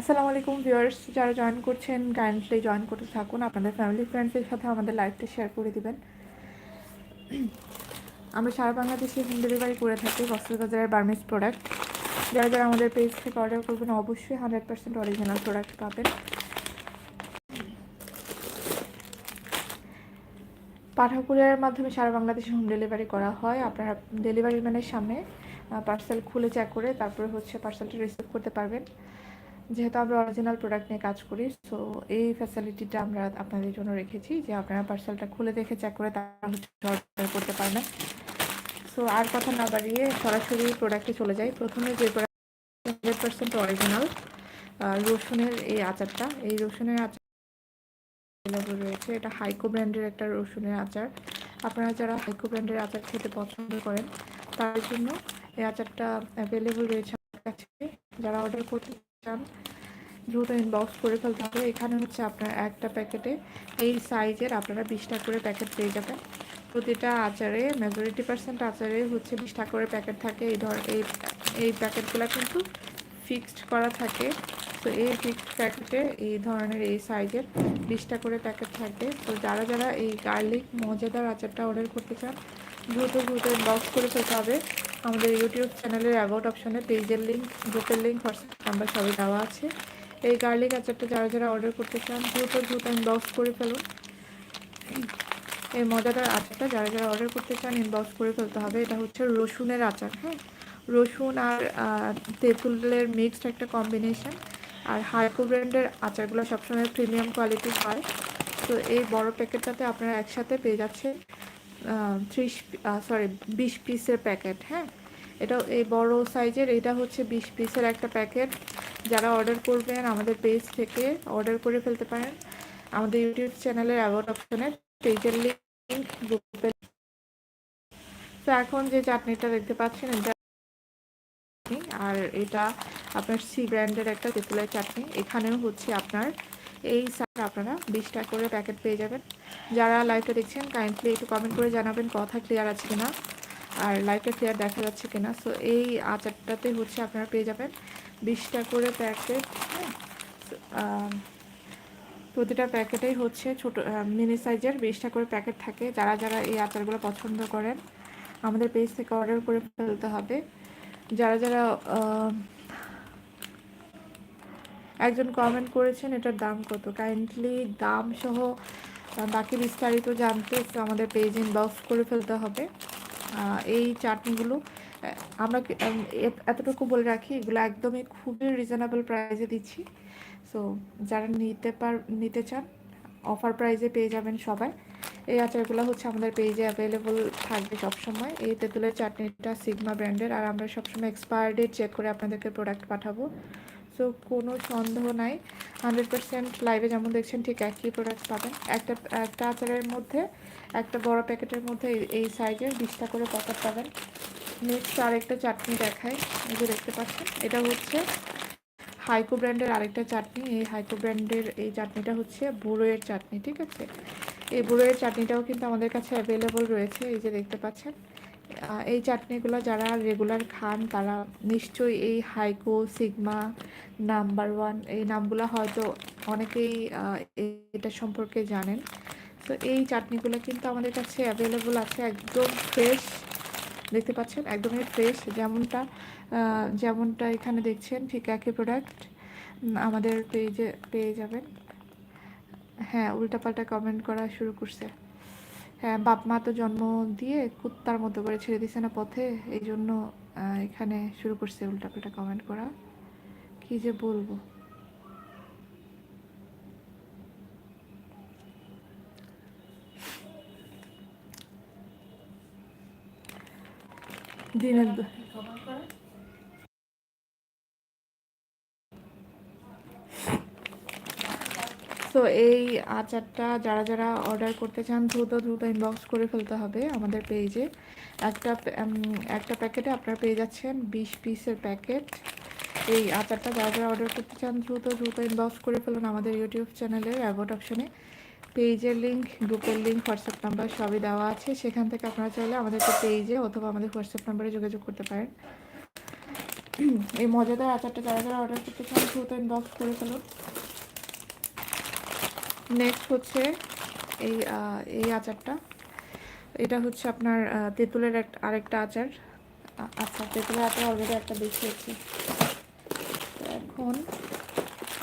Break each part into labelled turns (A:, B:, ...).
A: আসসালামু আলাইকুম ভিউয়ার্স, যারা জয়েন করছেন কাইন্ডলি জয়েন করতে থাকুন, আপনাদের ফ্যামিলি ফ্রেন্ডসের সাথে আমাদের লাইভটা শেয়ার করে দিবেন। আমরা সারা বাংলাদেশে হোম ডেলিভারি করে থাকি, কক্সবাজারের বার্মিস প্রোডাক্ট যারা যারা আমাদের পেজ থেকে অর্ডার করবেন, অবশ্যই হান্ড্রেড পার্সেন্ট অরিজিনাল প্রোডাক্ট পাবেন। পাঠাকুরিয়ার মাধ্যমে সারা বাংলাদেশে হোম ডেলিভারি করা হয়। আপনারা ডেলিভারি ম্যানের সামনে পার্সেল খুলে চেক করে, তারপরে হচ্ছে পার্সেলটা রিসিভ করতে পারবেন। যেহেতু আমরা অরিজিনাল প্রোডাক্ট নিয়ে কাজ করি সো এই ফ্যাসিলিটিটা আমরা আপনাদের জন্য রেখেছি যে আপনারা পার্সেলটা খুলে দেখে চেক করে তারা হচ্ছে অর্ডার করতে পারবেন। সো আর কথা না বাড়িয়ে সরাসরি প্রোডাক্টে চলে যাই। প্রথমে যে প্রোডাক্ট হান্ড্রেড পার্সেন্ট অরিজিনাল রসুনের এই আচারটা। এই রসুনের আচার রয়েছে। এটা হাইকো ব্র্যান্ডের একটা রসুনের আচার। আপনারা যারা হাইকো ব্র্যান্ডের আচার খেতে পছন্দ করেন, তার জন্য এই আচারটা অ্যাভেলেবল রয়েছে আমার কাছে। যারা অর্ডার করতে চান। দ্রুত ইনবক্স করে ফেলতে হবে। এখানে হচ্ছে আপনার একটা প্যাকেটে এই সাইজের আপনারা বিশটা করে প্যাকেট পেয়ে যাবেন। প্রতিটা আচারে মেজরিটি পার্সেন্ট আচারে হচ্ছে বিশটা করে প্যাকেট থাকে। এই ধর, এই এই প্যাকেটগুলো কিন্তু ফিক্সড করা থাকে। তো এই ফিক্সড প্যাকেটে এই ধরনের এই সাইজের বিশটা করে প্যাকেট থাকবে। তো যারা যারা এই গার্লিক মজাদার আচারটা অর্ডার করতে চান, দ্রুত দ্রুত ইনবক্স করে ফেলতে হবে। আমাদের ইউটিউব চ্যানেলের অ্যাবাউট অপশনে পেজের লিঙ্ক গ্রুপের লিঙ্ক হোয়াটসঅ্যাপ নাম্বার সবই দেওয়া আছে। এই গার্লিক আচারটা যারা যারা অর্ডার করতে চান, দ্রুত দ্রুত ইনবক্স করে ফেলুন। এই মজাদার আচারটা যারা যারা অর্ডার করতে চান ইনবক্স করে ফেলতে হবে। এটা হচ্ছে রসুনের আচার হ্যাঁ? রসুন আর তেঁতুলের মিক্সড একটা কম্বিনেশন আর হাইকো ব্র্যান্ডের আচারগুলো সবসময় প্রিমিয়াম কোয়ালিটির হয়। তো এই বড় প্যাকেটটাতে আপনারা একসাথে পেয়ে যাচ্ছেন। ত্রিশ সরি বিশ পিসের প্যাকেট হ্যাঁ? এটা এই বড় সাইজের এটা হচ্ছে বিশ পিসের একটা প্যাকেট যারা অর্ডার করবেন আমাদের পেজ থেকে অর্ডার করে ফেলতে পারেন। আমাদের ইউটিউব চ্যানেলের অ্যাওয়ার্ড অপশনে পেজের লিঙ্ক তো এখন যে চাটনিটা দেখতে পাচ্ছেন, এটা আর এটা আপনার সি ব্র্যান্ডের একটা তেঁতুলের চাটনি। এখানেও হচ্ছে আপনার এই আপনারা বিশটা করে প্যাকেট পেয়ে যাবেন। যারা লাইভটা দেখছেন কাইন্ডলি একটু কমেন্ট করে জানাবেন কথা ক্লিয়ার আছে কিনা, আর লাইভটা ক্লিয়ার দেখা যাচ্ছে কিনা। সো এই আচারটাতে হচ্ছে আপনারা পেয়ে যাবেন বিশটা করে প্যাকেট প্রতিটা প্যাকেটেই হচ্ছে ছোট মিনি সাইজের বিশটা করে প্যাকেট থাকে। যারা যারা এই আচারগুলো পছন্দ করেন, আমাদের পেজ থেকে অর্ডার করে ফেলতে হবে। যারা যারা একজন কমেন্ট করেছেন, এটার দাম কত? কাইন্ডলি দাম সহ বাকি বিস্তারিত জানতে আমাদের পেজ ইনবক্স করে ফেলতে হবে। এই চাটনিগুলো আমরা এতটুকু বলে রাখি, এগুলো একদমই খুবই রিজনেবল প্রাইসে দিচ্ছি। সো যারা নিতে পার, নিতে চান অফার প্রাইসে পেয়ে যাবেন সবাই। এই আচারগুলো হচ্ছে আমাদের পেজে অ্যাভেলেবল থাকবে সবসময়। এই তেঁতুলের চাটনিটা সিগমা ব্র্যান্ডের আর আমরা সবসময় এক্সপায়ার ডেট চেক করে আপনাদেরকে প্রোডাক্ট পাঠাবো। সো কোনো সন্দেহ নাই। হান্ড্রেড পার্সেন্ট লাইভে যেমন দেখছেন ঠিক একই প্রোডাক্ট পাবেন। একটা একটা আচারের মধ্যে, একটা বড় প্যাকেটের মধ্যে এই সাইজের বিশটা করে প্যাকেট পাবেন। নেক্সট আরেকটা চাটনি দেখায় এই যে দেখতে পাচ্ছেন, এটা হচ্ছে হাইকো ব্র্যান্ডের আরেকটা চাটনি। এই হাইকো ব্র্যান্ডের এই চাটনিটা হচ্ছে বুড়োয়ের চাটনি, ঠিক আছে? এই বুড়োয়ের চাটনিটাও কিন্তু আমাদের কাছে অ্যাভেলেবল রয়েছে। এই যে দেখতে পাচ্ছেন এই চাটনিগুলো যারা রেগুলার খান, তারা নিশ্চয়ই এই হাইকো সিগমা নাম্বার ওয়ান এই নামগুলো হয়তো অনেকেই এটা সম্পর্কে জানেন। তো এই চাটনিগুলো কিন্তু আমাদের কাছে অ্যাভেলেবল আছে, একদম ফ্রেশ দেখতে পাচ্ছেন? একদমই ফ্রেশ যেমনটা যেমনটা এখানে দেখছেন, ঠিক একই প্রোডাক্ট আমাদের পেজে পেয়ে যাবেন। হ্যাঁ উল্টাপাল্টা কমেন্ট করা শুরু করছে। হ্যাঁ বাপ মা তো জন্ম দিয়ে কুত্তার মতো করে ছেড়ে দিছে না পথে, এই জন্য এখানে শুরু করছে উল্টাপাল্টা কমেন্ট করা। কি যে বলব? দিনের সো এই আচারটা যারা যারা অর্ডার করতে চান, দ্রুত দ্রুত ইনবক্স করে ফেলতে হবে আমাদের পেজে একটা একটা প্যাকেটে আপনারা পেয়ে যাচ্ছেন বিশ পিসের প্যাকেট এই আচারটা যারা যারা অর্ডার করতে চান, দ্রুত দ্রুত ইনবক্স করে ফেলুন আমাদের ইউটিউব চ্যানেলের অ্যাবোট অপশনে পেজের লিঙ্ক গ্রুপের লিঙ্ক হোয়াটসঅ্যাপ নাম্বার সবই দেওয়া আছে। সেখান থেকে আপনারা চাইলে আমাদেরকে পেজে অথবা আমাদের হোয়াটসঅ্যাপ নাম্বারে যোগাযোগ করতে পারেন। এই মজাদার আচারটা যারা যারা অর্ডার করতে চান, দ্রুত ইনবক্স করে ফেলুন। নেক্সট হচ্ছে এই এই আচারটা। এটা হচ্ছে আপনার তেঁতুলের এক, আরেকটা আচার। আচ্ছা তেঁতুলের আচার অলরেডি একটা দেখিয়েছি। এখন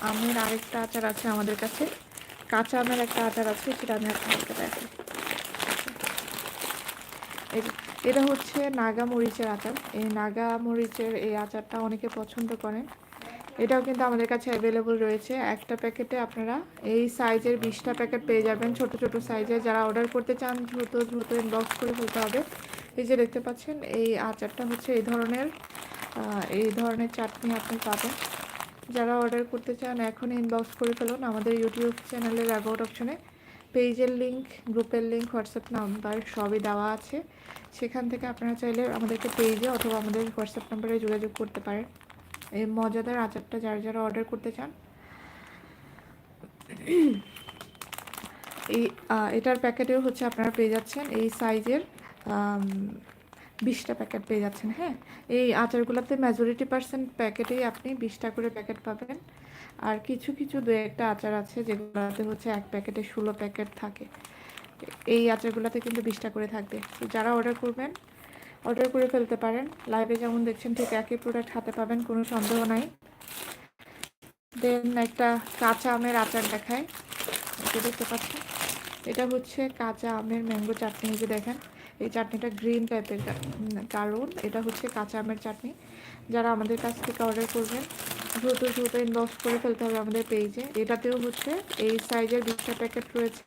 A: আমের আরেকটা আচার আছে আমাদের কাছে। কাঁচা আমের একটা আচার আছে, সেটা আমি আপনাদেরকে এই- এটা হচ্ছে নাগা মরিচের আচার। এই নাগা মরিচের এই আচারটা অনেকে পছন্দ করেন। এটাও কিন্তু আমাদের কাছে অ্যাভেলেবল রয়েছে। একটা প্যাকেটে আপনারা এই সাইজের বিশটা প্যাকেট পেয়ে যাবেন। ছোট ছোট সাইজের যারা অর্ডার করতে চান, দ্রুত দ্রুত ইনবক্স করে ফেলতে হবে। এই যে দেখতে পাচ্ছেন, এই আচারটা হচ্ছে এই ধরনের এই ধরনের চাটনি আপনি পাবেন। যারা অর্ডার করতে চান এখন ইনবক্স করে ফেলুন। আমাদের ইউটিউব চ্যানেলের অ্যাবাউট অপশনে পেজের লিঙ্ক গ্রুপের লিঙ্ক হোয়াটসঅ্যাপ নাম্বার সবই দেওয়া আছে। সেখান থেকে আপনারা চাইলে আমাদেরকে পেজে অথবা আমাদের হোয়াটসঅ্যাপ নাম্বারে যোগাযোগ করতে পারেন। এই মজাদার আচারটা যারা যারা অর্ডার করতে চান, এই এটার প্যাকেটেও হচ্ছে আপনারা পেয়ে যাচ্ছেন, এই সাইজের বিশটা প্যাকেট পেয়ে যাচ্ছেন হ্যাঁ? এই আচারগুলোতে মেজরিটি পার্সেন্ট প্যাকেটেই আপনি বিশটা করে প্যাকেট পাবেন। আর কিছু কিছু দু একটা আচার আছে যেগুলোতে হচ্ছে এক প্যাকেটে ষোলো প্যাকেট থাকে। এই আচারগুলোতে কিন্তু বিশটা করে থাকবে। তো যারা অর্ডার করবেন অর্ডার করে ফেলতে পারেন। লাইভে যেমন দেখছেন, ঠিক একই প্রোডাক্ট হাতে পাবেন, কোনো সন্দেহ নাই। দেন একটা কাঁচা আমের আচার দেখায় এটা দেখতে পাচ্ছেন? এটা হচ্ছে কাঁচা আমের ম্যাঙ্গো চাটনি যে দেখেন। এই চাটনিটা গ্রিন টাইপের কারণ এটা হচ্ছে কাঁচা আমের চাটনি। যারা আমাদের কাছ থেকে অর্ডার করবেন, দ্রুত দ্রুত ইনবক্স করে ফেলতে হবে আমাদের পেজে এটাতেও হচ্ছে এই সাইজের বিশটা প্যাকেট রয়েছে।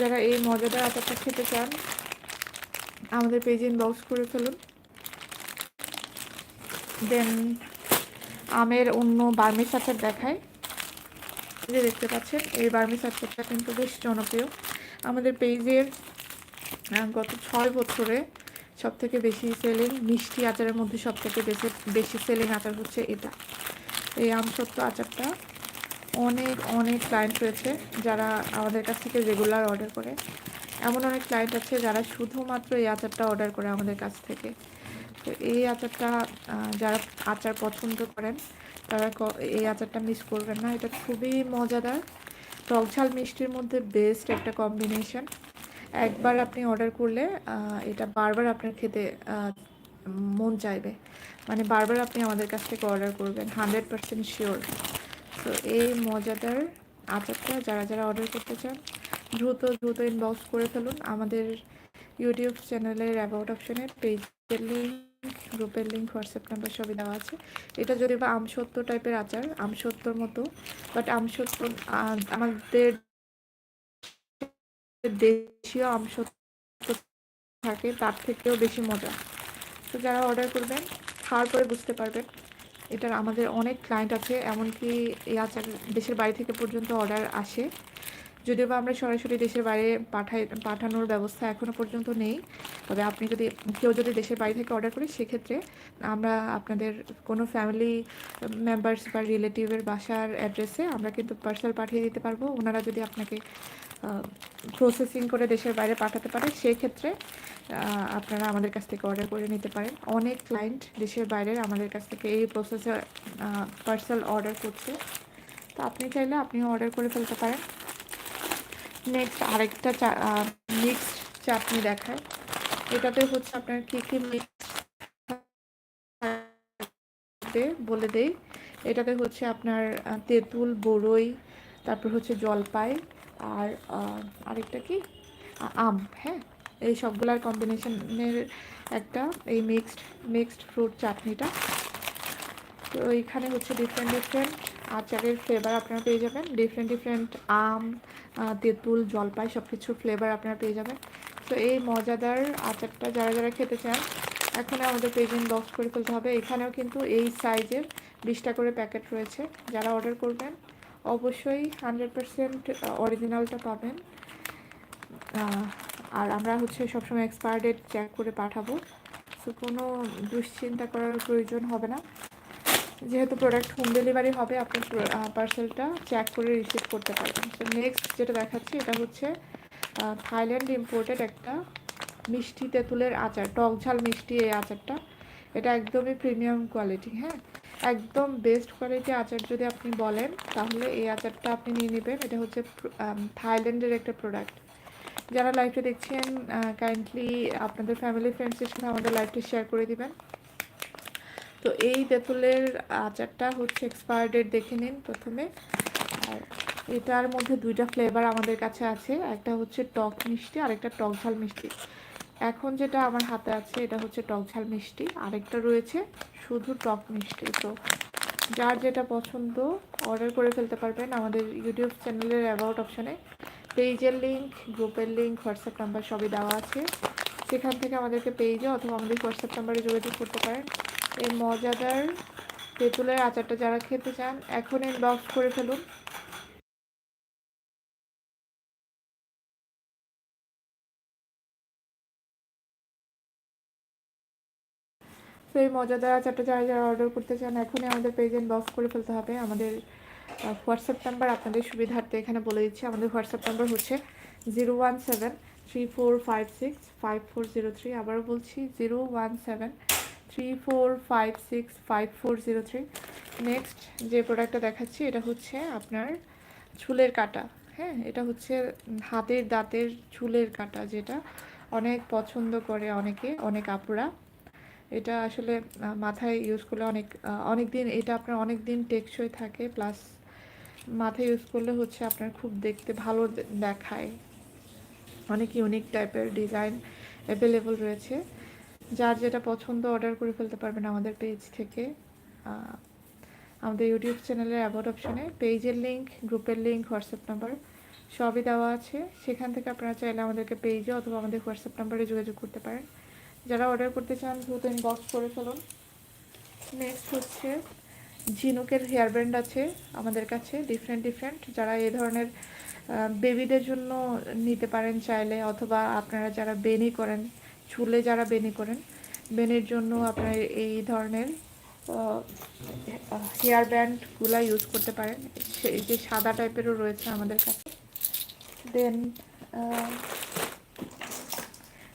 A: যারা এই মজাদার আচারটা খেতে চান আমাদের পেজে ইনবক্স করে ফেলুন। দেন আমের অন্য বার্মিস আচার দেখায় যে দেখতে পাচ্ছেন, এই বার্মিস আচারটা কিন্তু বেশ জনপ্রিয়। আমাদের পেজের গত ছয় বছরে সব থেকে বেশি সেলিং মিষ্টি আচারের মধ্যে সব থেকে বেশি বেশি সেলিং আচার হচ্ছে এটা। এই আমসত্ব আচারটা অনেক অনেক ক্লায়েন্ট রয়েছে যারা আমাদের কাছ থেকে রেগুলার অর্ডার করে। এমন অনেক ক্লায়েন্ট আছে যারা শুধুমাত্র এই আচারটা অর্ডার করে আমাদের কাছ থেকে। তো এই আচারটা যারা আচার পছন্দ করেন, তারা এই আচারটা মিস করবেন না। এটা খুবই মজাদার। টকঝাল মিষ্টির মধ্যে বেস্ট একটা কম্বিনেশন একবার আপনি অর্ডার করলে এটা বারবার আপনার খেতে মন চাইবে। মানে বারবার আপনি আমাদের কাছ থেকে অর্ডার করবেন হান্ড্রেড পার্সেন্ট শিওর তো এই মজাদার আচারটা যারা যারা অর্ডার করতে চান দ্রুত দ্রুত ইনবক্স করে ফেলুন। আমাদের ইউটিউব চ্যানেলের অ্যাবাউট অপশনে পেজের লিঙ্ক গ্রুপের লিঙ্ক হোয়াটসঅ্যাপ নাম্বার সবই দেওয়া আছে। এটা যদি বা আমসত্য টাইপের আচার আমসত্যর মতো বাট আমসত্ব আহ, আমাদের দেশীয় আমসত্ব থাকে তার থেকেও বেশি মজা। তো যারা অর্ডার করবেন খাওয়ার পরে বুঝতে পারবেন এটার আমাদের অনেক ক্লায়েন্ট আছে এমনকি এই আচার দেশের বাড়ি থেকে পর্যন্ত অর্ডার আসে। যদিও বা আমরা সরাসরি দেশের বাইরে পাঠাই, পাঠানোর ব্যবস্থা এখনও পর্যন্ত নেই। তবে আপনি যদি, কেউ যদি দেশের বাইরে থেকে অর্ডার করে, সেক্ষেত্রে আমরা আপনাদের কোনো ফ্যামিলি মেম্বার্স বা রিলেটিভের বাসার অ্যাড্রেসে আমরা কিন্তু পার্সেল পাঠিয়ে দিতে পারব। ওনারা যদি আপনাকে প্রসেসিং করে দেশের বাইরে পাঠাতে পারে সেই ক্ষেত্রে আপনারা আমাদের কাছ থেকে অর্ডার করে নিতে পারেন। অনেক ক্লায়েন্ট দেশের বাইরে আমাদের কাছ থেকে এই প্রসেসে পার্সেল অর্ডার করছে। তো আপনি চাইলে আপনিও অর্ডার করে ফেলতে পারেন। নেক্সট আরেকটা মিক্সড চাটনি দেখায়। এটাতে হচ্ছে আপনার কী কী বলে দেই। এটাতে হচ্ছে আপনার তেঁতুল, বড়ই, তারপর হচ্ছে জলপাই আর আরেকটা কি? আম হ্যাঁ? এই সবগুলার কম্বিনেশনের একটা এই মিক্সড মিক্সড ফ্রুট চাটনিটা। তো এইখানে হচ্ছে ডিফারেন্ট ডিফারেন্ট আচারের ফ্লেভার আপনারা পেয়ে যাবেন। ডিফারেন্ট ডিফারেন্ট আম তেঁতুল, জলপাই সব কিছুর ফ্লেভার আপনারা পেয়ে যাবেন। তো এই মজাদার আচারটা যারা যারা খেতে চান এখন আমাদের পেজ বক্স করে ফেলতে হবে। এখানেও কিন্তু এই সাইজের বিশটা করে প্যাকেট রয়েছে। যারা অর্ডার করবেন, অবশ্যই হান্ড্রেড পারসেন্ট অরিজিনালটা পাবেন। আর আমরা হচ্ছে সবসময় এক্সপায়ার ডেট চেক করে পাঠাবো। সো কোনো দুশ্চিন্তা করার প্রয়োজন হবে না। যেহেতু প্রোডাক্ট হোম ডেলিভারি হবে, আপনি পার্সেলটা চেক করে রিসিভ করতে পারবেন। তো নেক্সট যেটা দেখাচ্ছি, এটা হচ্ছে থাইল্যান্ড ইম্পোর্টেড একটা মিষ্টি তেঁতুলের আচার, টক ঝাল মিষ্টি এই আচারটা। এটা একদমই প্রিমিয়াম কোয়ালিটি হ্যাঁ? একদম বেস্ট কোয়ালিটি আচার যদি আপনি বলেন, তাহলে এই আচারটা আপনি নিয়ে নেবেন। এটা হচ্ছে থাইল্যান্ডের একটা প্রোডাক্ট যারা লাইভটা দেখছেন কাইন্ডলি আপনাদের ফ্যামিলি ফ্রেন্ডসের সাথে আমাদের লাইভটা শেয়ার করে দিবেন। তো এই তেঁতুলের আচারটা হচ্ছে এক্সপায়ার ডেট দেখে নিন প্রথমে। আর এটার মধ্যে দুইটা ফ্লেভার আমাদের কাছে আছে। একটা হচ্ছে টক মিষ্টি আর একটা টক ঝাল মিষ্টি। এখন যেটা আমার হাতে আছে, এটা হচ্ছে টক ঝাল মিষ্টি। আরেকটা রয়েছে শুধু টক মিষ্টি। তো যার যেটা পছন্দ অর্ডার করে ফেলতে পারবেন আমাদের ইউটিউব চ্যানেলের অ্যাবাউট অপশানে পেজের লিঙ্ক গ্রুপের লিঙ্ক হোয়াটসঅ্যাপ নাম্বার সবই দেওয়া আছে। সেখান থেকে আমাদেরকে পেজে অথবা আমাদের হোয়াটসঅ্যাপ নাম্বারে যোগাযোগ করতে পারেন। এই মজাদার তেঁতুলের আচারটা যারা খেতে চান, এখন ইনবক্স করে ফেলুন। তো এই মজাদার আচারটা যারা যারা অর্ডার করতে চান, এখনই আমাদের পেজ ইনবক্স করে ফেলতে হবে। আমাদের হোয়াটসঅ্যাপ নাম্বার আপনাদের সুবিধার্থে এখানে বলে দিচ্ছি। আমাদের হোয়াটসঅ্যাপ নাম্বার হচ্ছে zero one seven three four five six five four zero three আবারও বলছি zero one seven three four five six five four zero three next যে প্রোডাক্টটা দেখাচ্ছি, এটা হচ্ছে আপনার চুলের কাটা। হ্যাঁ এটা হচ্ছে হাতের দাঁতের চুলের কাটা, যেটা অনেক পছন্দ করে অনেকে, অনেক আপুরা। এটা আসলে মাথায় ইউজ করলে অনেক অনেক দিন এটা আপনার অনেক দিন টেকসই থাকে প্লাস মাথায় ইউজ করলে হচ্ছে আপনার খুব দেখতে ভালো দেখায়। অনেক ইউনিক টাইপের ডিজাইন অ্যাভেলেবল রয়েছে। যার যেটা পছন্দ অর্ডার করে ফেলতে পারবেন আমাদের পেজ থেকে। আমাদের ইউটিউব চ্যানেলের অ্যাবাউট অপশানে পেজের লিঙ্ক গ্রুপের লিঙ্ক হোয়াটসঅ্যাপ নাম্বার সবই দেওয়া আছে। সেখান থেকে আপনারা চাইলে আমাদেরকে পেজে অথবা আমাদের হোয়াটসঅ্যাপ নাম্বারে যোগাযোগ করতে পারেন। যারা অর্ডার করতে চান, দ্রুত ইনবক্স করে ফেলুন। নেক্সট হচ্ছে, ঝিনুকের হেয়ার ব্যান্ড আছে আমাদের কাছে ডিফারেন্ট ডিফারেন্ট যারা এই ধরনের বেবিদের জন্য নিতে পারেন চাইলে, অথবা আপনারা যারা বেনি করেন চুলে যারা বেনি করেন, বেনের জন্য আপনার এই ধরনের হেয়ার ব্যান্ডগুলো ইউজ করতে পারেন। সেই যে সাদা টাইপেরও রয়েছে আমাদের কাছে। দেন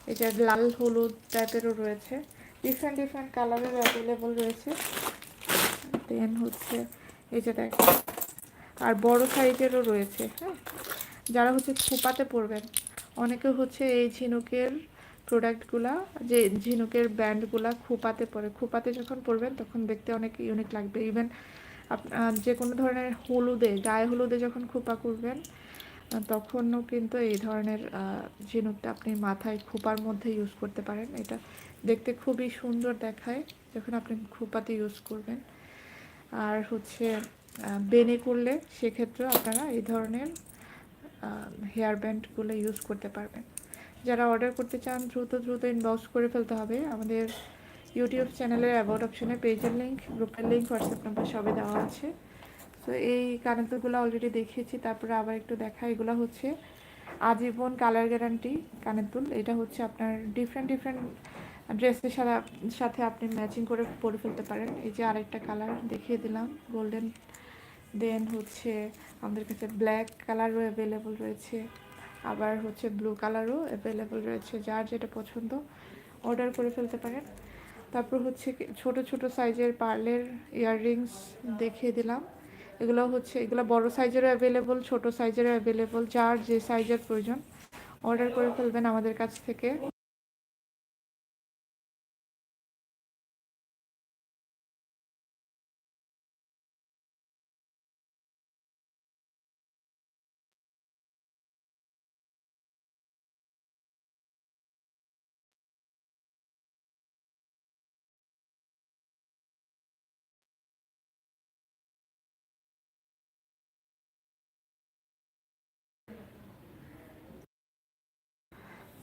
A: এই যে লাল হলুদ টাইপেরও রয়েছে। ডিফারেন্ট ডিফারেন্ট কালারের অ্যাভেলেবল রয়েছে। দেন হচ্ছে, এই যে দেখ, আর বড় সাইজেরও রয়েছে হ্যাঁ? যারা হচ্ছে খোপাতে পড়বেন অনেকে হচ্ছে এই ঝিনুকের প্রোডাক্টগুলা যে ঝিনুকের ব্যান্ডগুলা খোপাতে পরে, খোপাতে যখন পরবেন তখন দেখতে অনেক ইউনিক লাগবে। ইভেন যে কোনো ধরনের হলুদে, গায়ে হলুদে যখন খোপা করবেন তখনও কিন্তু এই ধরনের ঝিনুকটা আপনি মাথায় খোপার মধ্যে ইউজ করতে পারেন। এটা দেখতে খুবই সুন্দর দেখায় যখন আপনি খোপাতে ইউজ করবেন। আর হচ্ছে বেনে করলে সেক্ষেত্রেও আপনারা এই ধরনের হেয়ার ব্যান্ডগুলো ইউজ করতে পারবেন। যারা অর্ডার করতে চান, দ্রুত দ্রুত ইনবক্স করে ফেলতে হবে। আমাদের ইউটিউব চ্যানেলের অ্যাবাউট অপশনে পেজের লিঙ্ক গ্রুপের লিঙ্ক হোয়াটসঅ্যাপ নাম্বার সবই দেওয়া আছে। তো এই কানেরগুলো অলরেডি দেখিয়েছি তারপরে আবার একটু দেখা, এগুলো হচ্ছে আজীবন কালার গ্যারান্টি কানের দুল এটা হচ্ছে আপনার ডিফারেন্ট ডিফারেন্ট ড্রেসের সাথে সাথে আপনি ম্যাচিং করে পরে ফেলতে পারেন। এই যে আরেকটা কালার দেখিয়ে দিলাম গোল্ডেন দেন হচ্ছে আমাদের কাছে ব্ল্যাক কালারও অ্যাভেলেবল রয়েছে। আবার হচ্ছে ব্লু কালারও অ্যাভেলেবল রয়েছে যার যেটা পছন্দ অর্ডার করে ফেলতে পারেন। তারপর হচ্ছে ছোট ছোট সাইজের পার্লের ইয়াররিংস দেখিয়ে দিলাম। এগুলো হচ্ছে, এগুলো বড় সাইজেরও অ্যাভেলেবল ছোট সাইজেরও অ্যাভেলেবল যার যে সাইজের প্রয়োজন অর্ডার করে ফেলবেন আমাদের কাছ থেকে।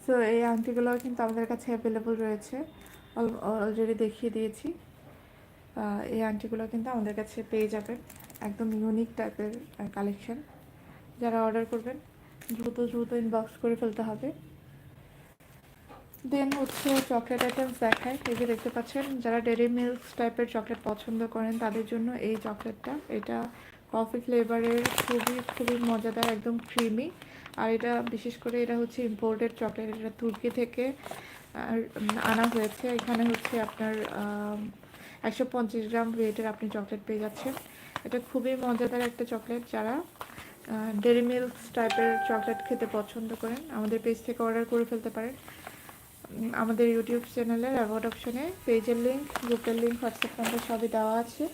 A: সো এই আংটিগুলো কিন্তু আমাদের কাছে অ্যাভেলেবল রয়েছে। অলরেডি দেখিয়ে দিয়েছি। এই আংটিগুলো কিন্তু আমাদের কাছে পেয়ে যাবেন। একদম ইউনিক টাইপের কালেকশন যারা অর্ডার করবেন, দ্রুত দ্রুত ইনবক্স করে ফেলতে হবে। দেন হচ্ছে চকলেট আইটেমস দেখায়। এই যে দেখতে পাচ্ছেন, যারা ডেরি মিল্ক টাইপের চকলেট পছন্দ করেন, তাদের জন্য এই চকলেটটা এটা কফি ফ্লেভারের খুবই খুবই মজাদার, একদম ক্রিমি আর এটা বিশেষ করে এটা হচ্ছে ইম্পোর্টেড চকলেট এটা তুর্কি থেকে আনা হয়েছে। এখানে হচ্ছে আপনার একশো পঞ্চাশ গ্রাম ওয়েটের আপনি চকলেট পেয়ে যাচ্ছেন। এটা খুবই মজাদার একটা চকলেট যারা ডেরি মিল্ক টাইপের চকলেট খেতে পছন্দ করেন, আমাদের পেজ থেকে অর্ডার করে ফেলতে পারেন। আমাদের ইউটিউব চ্যানেলের অ্যাওয়ার্ড অপশনে পেজের লিঙ্ক গ্রুপের লিঙ্ক হোয়াটসঅ্যাপ নাম্বার সবই দেওয়া আছে।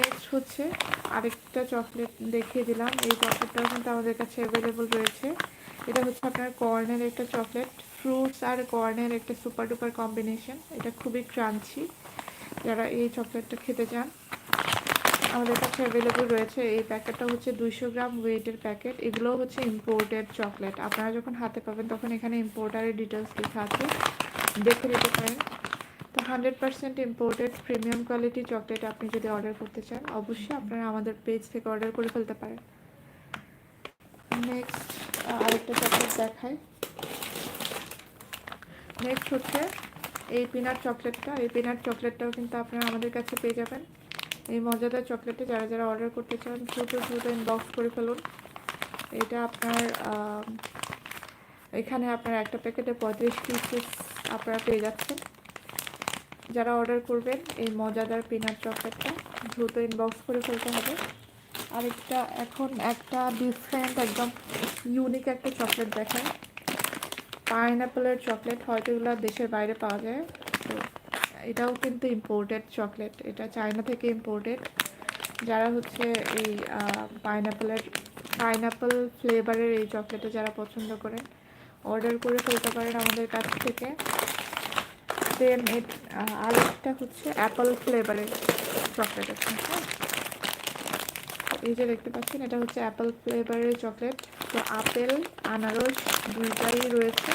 A: নেক্সট হচ্ছে আরেকটা চকলেট দেখিয়ে দিলাম। এই চকলেটটাও কিন্তু আমাদের কাছে অ্যাভেলেবল রয়েছে। এটা হচ্ছে আপনার কর্নের একটা চকলেট ফ্রুটস আর কর্নের একটা সুপার ডুপার কম্বিনেশন এটা খুবই ক্রাঞ্চি যারা এই চকলেটটা খেতে চান, আমাদের কাছে অ্যাভেলেবল রয়েছে। এই প্যাকেটটা হচ্ছে দুইশো গ্রাম ওয়েটের প্যাকেট এগুলোও হচ্ছে ইম্পোর্টেড চকলেট আপনারা যখন হাতে পাবেন, তখন এখানে ইম্পোর্টারের ডিটেলস লেখা আছে। দেখে নিতে পারেন। Hundred percent imported premium quality chocolate আপনি যদি অর্ডার করতে চান, অবশ্যই আপনারা আমাদের পেজ থেকে অর্ডার করে ফেলতে পারেন। নেক্সট আরেকটা চকলেট দেখাই। নেক্সট হচ্ছে এই পিনাট চকলেটটা এই পিনাট চকলেটটাও কিন্তু আপনারা আমাদের কাছে পেয়ে যাবেন। এই মজাদার চকলেটে যারা যারা অর্ডার করতে চান, দ্রুত দ্রুত ইনবক্স করে ফেলুন। এটা আপনার এখানে আপনার একটা প্যাকেটে পঁয়ত্রিশ পিসেস আপনারা পেয়ে যাচ্ছেন। যারা অর্ডার করবেন, এই মজাদার পিনাট চকলেটটা দ্রুত ইনবক্স করে ফেলতে হবে। আরেকটা এখন একটা ডিফারেন্ট একদম ইউনিক একটা চকলেট দেখায় পাইনঅ্যাপেলের চকলেট, হয়তো এগুলো দেশের বাইরে পাওয়া যায়। তো এটাও কিন্তু ইম্পোর্টেড চকলেট, এটা চায়না থেকে ইম্পোর্টেড যারা হচ্ছে এই পাইনঅ্যাপেলের পাইনঅ্যাপেল ফ্লেভারের এই চকলেটে যারা পছন্দ করেন, অর্ডার করে ফেলতে পারেন আমাদের কাছ থেকে। দেন আরেকটা হচ্ছে অ্যাপল ফ্লেভারের চকলেট আছে হ্যাঁ? এই যে দেখতে পাচ্ছেন, এটা হচ্ছে অ্যাপল ফ্লেভারের চকলেট তো আপেল, আনারস দুইটাই রয়েছে।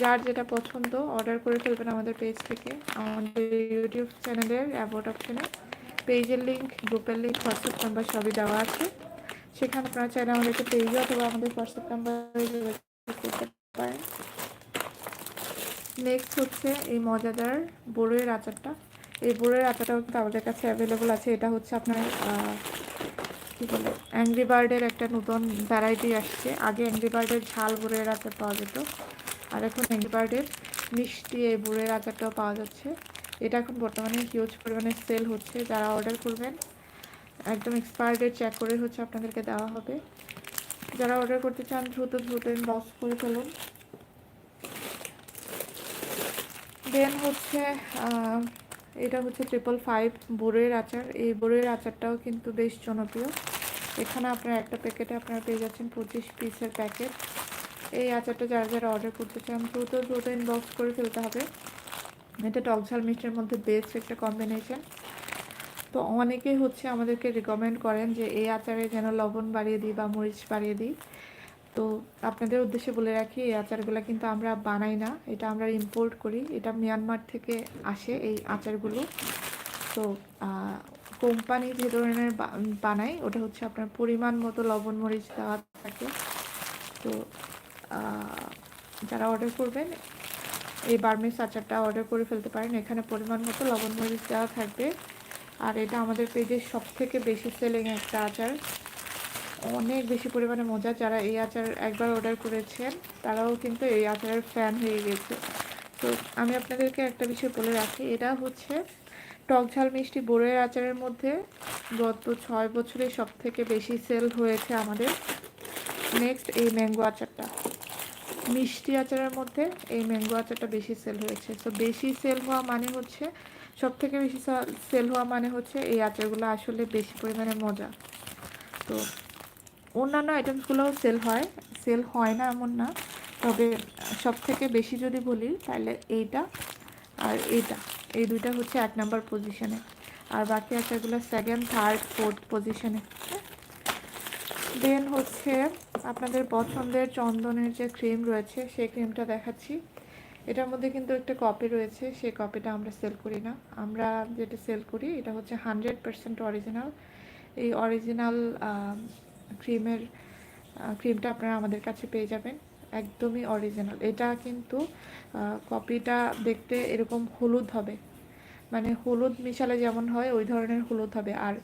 A: যার যেটা পছন্দ অর্ডার করে ফেলবেন আমাদের পেজ থেকে, আমাদের ইউটিউব চ্যানেলের অ্যাবাউট অপশনে পেজের লিঙ্ক গ্রুপের লিঙ্ক হোয়াটসঅ্যাপ নাম্বার সবই দেওয়া আছে। সেখানে আপনারা চাইলে আমাদেরকে পেজে অথবা আমাদের হোয়াটসঅ্যাপ নাম্বারে করতে পারেন। নেক্সট হচ্ছে এই মজাদার বড়ইয়ের আচারটা। এই বড়ইয়ের আচারটাও কিন্তু আমাদের কাছে অ্যাভেলেবল আছে। এটা হচ্ছে আপনার কী বলে অ্যাংরি বার্ডের একটা নতুন ভ্যারাইটি আসছে। আগে অ্যাংরি বার্ডের ঝাল বড়ইয়ের আচার পাওয়া যেত। আর এখন অ্যাংরি বার্ডের মিষ্টি এই বড়ইয়ের আচারটাও পাওয়া যাচ্ছে। এটা এখন বর্তমানে হিউজ পরিমাণে সেল হচ্ছে। যারা অর্ডার করবেন, একদম এক্সপায়ার ডেট চেক করে হচ্ছে আপনাদেরকে দেওয়া হবে। যারা অর্ডার করতে চান, দ্রুত দ্রুত ইনবক্স করে ফেলুন। দেন হচ্ছে এটা হচ্ছে ট্রিপল ফাইভ বড়ের আচার। এই বড়ের আচারটাও কিন্তু বেশ জনপ্রিয়। এখানে আপনার একটা প্যাকেটে আপনারা পেয়ে যাচ্ছেন পঁচিশ পিসের প্যাকেট এই আচারটা যারা যারা অর্ডার করতে চান, দ্রুত দ্রুত ইনবক্স করে ফেলতে হবে। এটা টক ঝাল মিষ্টির মধ্যে বেস্ট একটা কম্বিনেশন তো অনেকেই হচ্ছে আমাদেরকে রিকমেন্ড করেন যে এই আচারে যেন লবণ বাড়িয়ে দিই বা মরিচ বাড়িয়ে দিই। তো আপনাদের উদ্দেশ্যে বলে রাখি, এই আচারগুলো কিন্তু আমরা বানাই না। এটা আমরা ইম্পোর্ট করি। এটা মিয়ানমার থেকে আসে এই আচারগুলো। তো কোম্পানি যে ধরনের বানায়, ওটা হচ্ছে আপনার পরিমাণ মতো লবণ, মরিচ দেওয়া থাকে। তো যারা অর্ডার করবেন, এই বার্মিস আচারটা অর্ডার করে ফেলতে পারেন। এখানে পরিমাণ মতো লবণ, মরিচ দেওয়া থাকবে। আর এটা আমাদের পেজের সব থেকে বেশি সেলিং একটা আচার। অনেক বেশি পরিমাণে মজা। যারা এই আচার একবার অর্ডার করেছেন, তারাও কিন্তু এই আচারের ফ্যান হয়ে গেছে। তো আমি আপনাদেরকে একটা বিষয় বলে রাখি, এটা হচ্ছে টক ঝাল মিষ্টি বড়ের আচারের মধ্যে গত ছয় বছরে সব থেকে বেশি সেল হয়েছে আমাদের। নেক্সট এই ম্যাঙ্গো আচারটা। মিষ্টি আচারের মধ্যে এই ম্যাঙ্গো আচারটা বেশি সেল হয়েছে। তো বেশি সেল হওয়া মানে হচ্ছে সব থেকে বেশি সেল হওয়া মানে হচ্ছে এই আচারগুলো আসলে বেশি পরিমাণে মজা। তো অন্যান্য আইটেমসগুলোও সেল হয়। সেল হয় না এমন না। তবে সব থেকে বেশি যদি বলি, তাহলে এইটা আর এইটা। এই দুইটা হচ্ছে এক নাম্বার পজিশনে আর বাকি আচারগুলো সেকেন্ড থার্ড ফোর্থ পজিশনে দেন হচ্ছে আপনাদের পছন্দের চন্দনের যে ক্রিম রয়েছে, সেই ক্রিমটা দেখাচ্ছি। এটার মধ্যে কিন্তু একটা কপি রয়েছে, সেই কপিটা আমরা সেল করি না। আমরা যেটা সেল করি, এটা হচ্ছে হান্ড্রেড পার্সেন্ট অরিজিনাল এই অরিজিনাল ক্রিমের ক্রিমটা আপনারা আমাদের কাছে পেয়ে যাবেন। একদমই অরিজিনাল এটা কিন্তু কপিটা দেখতে এরকম হলুদ হবে। মানে হলুদ মিশালে যেমন হয়, ওই ধরনের হলুদ হবে। আর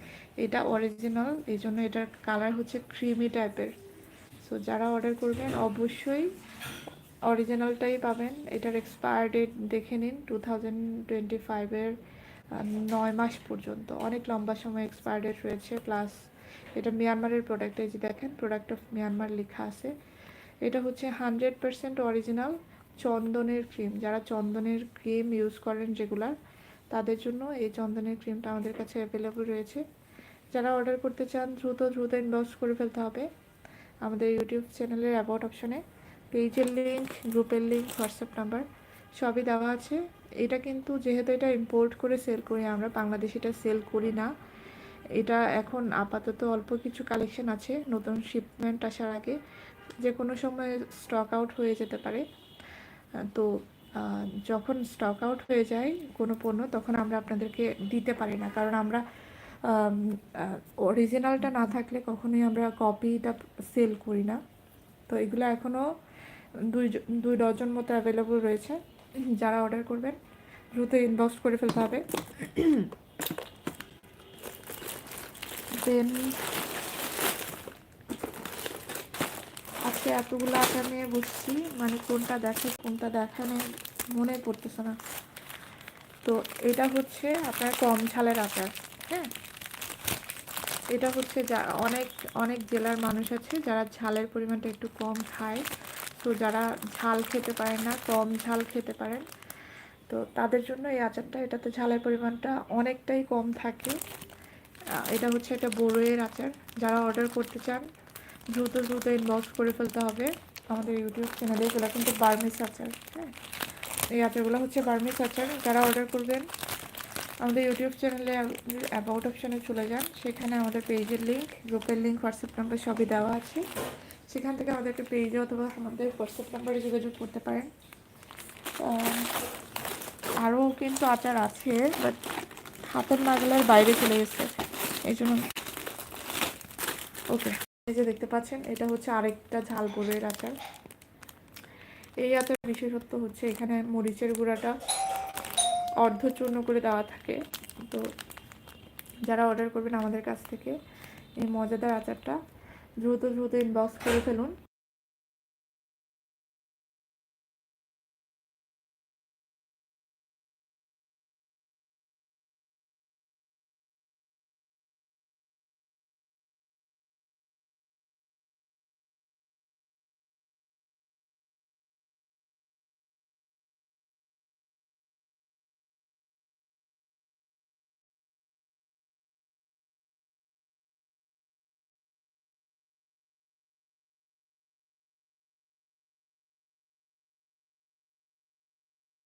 A: এটা অরিজিনাল এই জন্য এটার কালার হচ্ছে ক্রিমি টাইপের সো যারা অর্ডার করবেন, অবশ্যই অরিজিনালটাই পাবেন। এটার এক্সপায়ার ডেট দেখে নিন টু থাউজেন্ড টোয়েন্টি ফাইভের নয় মাস পর্যন্ত। অনেক লম্বা সময় এক্সপায়ার ডেট রয়েছে প্লাস এটা মিয়ানমারের প্রোডাক্ট এই যে দেখেন প্রোডাক্ট অফ মিয়ানমার লেখা আছে। এটা হচ্ছে হান্ড্রেড পারসেন্ট অরিজিনাল চন্দনের ক্রিম যারা চন্দনের ক্রিম ইউজ করেন রেগুলার তাদের জন্য এই চন্দনের ক্রিমটা আমাদের কাছে অ্যাভেলেবল রয়েছে। যারা অর্ডার করতে চান, দ্রুত দ্রুত ইনবক্স করে ফেলতে হবে আমাদের ইউটিউব চ্যানেলের অ্যাবাউট অপশনে পেজের লিঙ্ক গ্রুপের লিঙ্ক হোয়াটসঅ্যাপ নাম্বার সবই দেওয়া আছে। এটা কিন্তু যেহেতু এটা ইম্পোর্ট করে সেল করি, আমরা বাংলাদেশে এটা সেল করি না। এটা এখন আপাতত অল্প কিছু কালেকশন আছে। নতুন শিপমেন্ট আসার আগে যে কোনো সময় স্টক আউট হয়ে যেতে পারে। তো যখন স্টক আউট হয়ে যায় কোনো পণ্য, তখন আমরা আপনাদেরকে দিতে পারি না। কারণ আমরা অরিজিনালটা না থাকলে কখনোই আমরা কপিটা সেল করি না। তো এগুলো এখনও দুই দুই ডজন মতো অ্যাভেলেবল রয়েছে। যারা অর্ডার করবেন, দ্রুত ইনবক্স করে ফেলতে হবে। দেন। আজকে এতগুলো আটা নিয়ে বসছি মানে কোনটা দেখে, কোনটা দেখানে মনে পড়তেছে না। তো এটা হচ্ছে আপনার কম ঝালের আচার হ্যাঁ? এটা হচ্ছে যা, অনেক অনেক জেলার মানুষ আছে যারা ঝালের পরিমাণটা একটু কম খায়। তো যারা ঝাল খেতে পারেন না, কম ঝাল খেতে পারেন। তো তাদের জন্য এই আচারটা, এটাতে ঝালের পরিমাণটা অনেকটাই কম থাকে। এটা হচ্ছে একটা বড়ইয়ের আচার। যারা অর্ডার করতে চান, দ্রুত দ্রুত ইনবক্স করে ফেলতে হবে আমাদের ইউটিউব চ্যানেলে এগুলো কিন্তু বার্মিস আচার হ্যাঁ? এই আচারগুলো হচ্ছে বার্মিস আচার। যারা অর্ডার করবেন, আমাদের ইউটিউব চ্যানেলে অ্যাবাউট অপশানে চলে যান। সেখানে আমাদের পেজের লিঙ্ক গ্রুপের লিঙ্ক হোয়াটসঅ্যাপ নাম্বার সবই দেওয়া আছে। সেখান থেকে আমাদেরকে পেজে অথবা আমাদের হোয়াটসঅ্যাপ নাম্বারে যোগাযোগ করতে পারেন। আরও কিন্তু আচার আছে বাট হাতের নাগালের বাইরে চলে গেছে। এই জন্য ওকে, এই যে দেখতে পাচ্ছেন, এটা হচ্ছে আরেকটা ঝাল বড়ের আচার। এই আচার বিশেষত্ব হচ্ছে এখানে মরিচের গুঁড়াটা অর্ধচূর্ণ করে দেওয়া থাকে। তো যারা অর্ডার করবেন আমাদের কাছ থেকে এই মজাদার আচারটা, দ্রুত দ্রুত ইনবক্স করে ফেলুন।